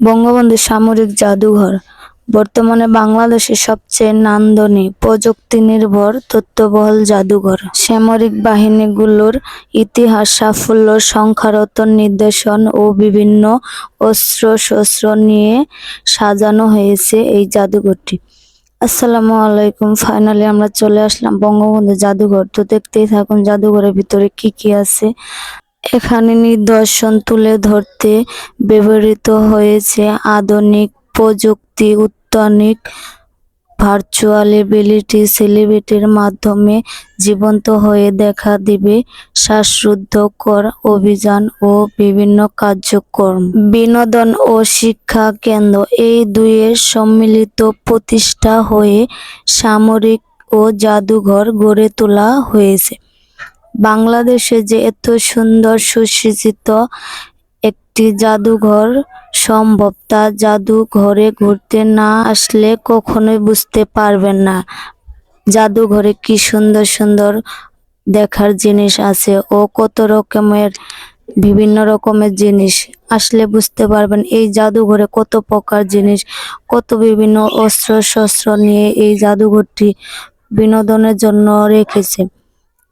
বঙ্গবন্ধু সামরিক জাদুঘর। বর্তমানে বাংলাদেশের সবচেয়ে নান্দনিক প্রযুক্তি নির্ভর তথ্যবহুল জাদুঘর। সামরিক বাহিনীগুলোর ইতিহাস সাফল্য, সংখ্যারত নির্দেশন ও বিভিন্ন অস্ত্র শস্ত্র নিয়ে সাজানো হয়েছে এই জাদুঘরটি। আসসালামু আলাইকুম। ফাইনালি আমরা চলে আসলাম বঙ্গবন্ধু জাদুঘর। তো দেখতেই থাকুন জাদুঘরের ভিতরে কি কি আছে। এখানে নিদর্শন তুলে ধরতে ব্যবহৃত হয়েছে আধুনিক প্রযুক্তি অত্যাধুনিক ভার্চুয়াল রিয়েলিটি সেলিব্রিটির মাধ্যমে জীবন্ত হয়ে দেখা দিবে শ্বাসরুদ্ধকর অভিযান ও বিভিন্ন কার্যক্রম। বিনোদন ও শিক্ষা কেন্দ্র এই দুইয়ের সম্মিলিত প্রতিষ্ঠা হয়ে সামরিক ও জাদুঘর গড়ে তোলা হয়েছে। বাংলাদেশে যে এত সুন্দর সুসজ্জিত একটি জাদুঘর সম্ভব, তা জাদুঘরে ঘুরতে না আসলে কখনোই বুঝতে পারবেন না। জাদুঘরে কি সুন্দর সুন্দর দেখার জিনিস আছে ও কত রকমের, বিভিন্ন রকমের জিনিস আসলে বুঝতে পারবেন। এই জাদুঘরে কত প্রকার জিনিস, কত বিভিন্ন অস্ত্র শস্ত্র নিয়ে এই জাদুঘরটি বিনোদনের জন্য রেখেছে।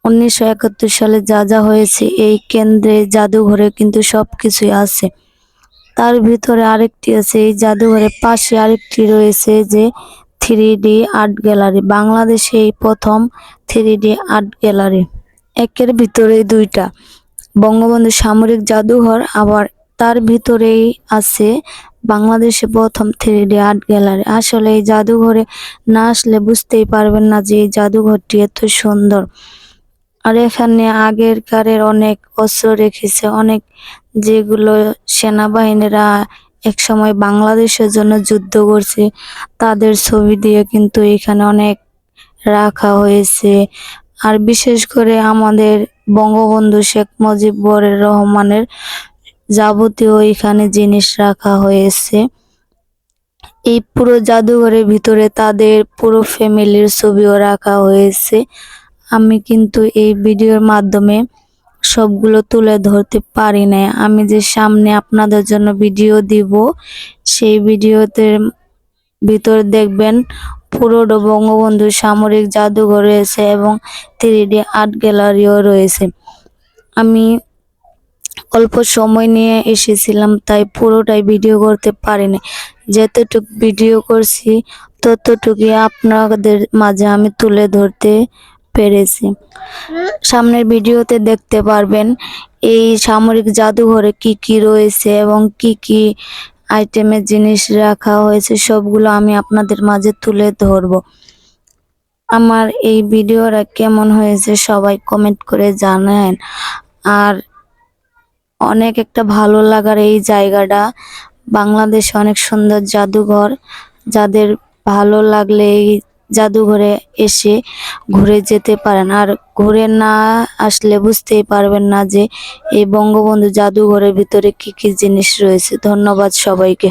উনিশশো একাত্তর সালে যা যা হয়েছে, এই কেন্দ্রে জাদুঘরে কিন্তু সব কিছুই আছে। তার ভিতরে আরেকটি আছে, এই জাদুঘরের পাশে আরেকটি রয়েছে যে থ্রি ডি আর্ট গ্যালারি। বাংলাদেশে এই প্রথম থ্রি ডি আর্ট গ্যালারি। একের ভিতরে দুইটা। বঙ্গবন্ধু সামরিক জাদুঘর আবার তার ভিতরেই আছে বাংলাদেশে প্রথম থ্রি ডি আর্ট গ্যালারি। আসলে এই জাদুঘরে না আসলে বুঝতেই পারবেন না যে এই জাদুঘরটি এত সুন্দর। আর এখানে আগের কারের অনেক অস্ত্র রেখেছে, অনেক যেগুলো সেনাবাহিনীরা একসময় বাংলাদেশের জন্য যুদ্ধ করছে। তাদের ছবি দিয়ে কিন্তু এখানে অনেক রাখা হয়েছে। আর বিশেষ করে আমাদের বঙ্গবন্ধু শেখ মুজিবুর রহমানের যাবতীয় এখানে জিনিস রাখা হয়েছে। এই পুরো জাদুঘরের ভিতরে তাদের পুরো ফ্যামিলির ছবিও রাখা হয়েছে। আমি কিন্তু এই ভিডিওর মাধ্যমে সবগুলো তুলে ধরতে পারি না আমি যে সামনে আপনাদের জন্য ভিডিও দিব, সেই ভিডিওতে ভিতর দেখবেন পুরোটা বঙ্গবন্ধু সামরিক জাদুঘর রয়েছে এবং থ্রি ডি আর্ট গ্যালারিও রয়েছে। আমি অল্প সময় নিয়ে এসেছিলাম, তাই পুরোটাই ভিডিও করতে পারিনি যতটুক ভিডিও করছি, ততটুকুই আপনাদের মাঝে আমি তুলে ধরতে পেরেছি। সামনের ভিডিওতে দেখতে পারবেন এই সামরিক জাদুঘরে কি কি রয়েছে এবং কি কি আইটেমের জিনিস রাখা হয়েছে, সবগুলো আমি আপনাদের মাঝে তুলে ধরব। আমার এই ভিডিওটা কেমন হয়েছে সবাই কমেন্ট করে জানান। আর অনেক একটা ভালো লাগার এই জায়গাটা, বাংলাদেশে অনেক সুন্দর জাদুঘর। যাদের ভালো লাগলে এই জাদুঘরে এসে ঘুরে যেতে পারেন। আর ঘুরে না আসলে বুঝতেই পারবেন না যে এই বঙ্গবন্ধু জাদুঘরের ভিতরে কি কি জিনিস রয়েছে। ধন্যবাদ সবাইকে।